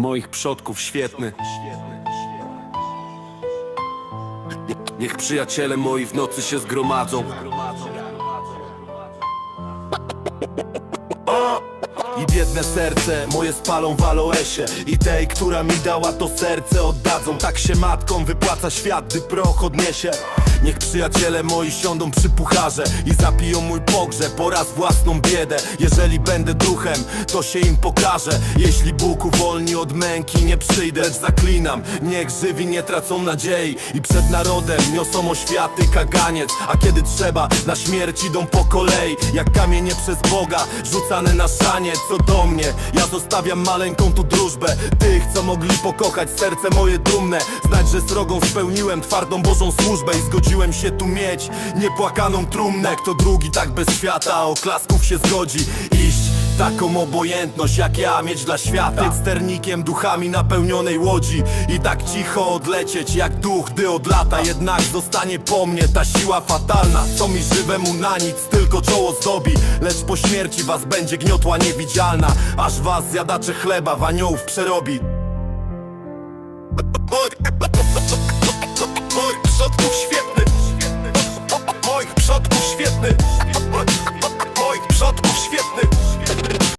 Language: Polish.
moich przodków świetny. Niech przyjaciele moi w nocy się zgromadzą. I biedne serce moje spalą w aloesie. I tej, która mi dała to serce oddadzą. Tak się matką wypłaca świat, gdy proch odniesie. Niech przyjaciele moi siądą przy pucharze I zapiją mój pogrzeb oraz własną biedę. Jeżeli będę duchem, to się im pokażę Jeśli Bóg uwolni od męki, nie przyjdę. Lecz zaklinam, niech żywi nie tracą nadziei. I przed narodem niosą oświaty kaganiec. A kiedy trzeba, na śmierć idą po kolei. Jak kamienie przez Boga, rzucane na szaniec Co do mnie, ja zostawiam maleńką tu drużbę. Tych, co mogli pokochać serce moje dumne. Znać, że srogą spełniłem twardą Bożą służbę I zgodziłem się tu mieć niepłakaną trumnę. Kto drugi tak bez świata, oklasków się zgodzi. Iść Taką obojętność jak ja mieć dla świata. Sternikiem duchami napełnionej łodzi I tak cicho odlecieć jak duch, gdy odlata. Jednak zostanie po mnie ta siła fatalna. Co mi żywemu na nic, tylko czoło zdobi. Lecz po śmierci was będzie gniotła niewidzialna. Aż was zjadacze chleba w aniołów przerobi. Moich przodków świetny Moich przodków świetny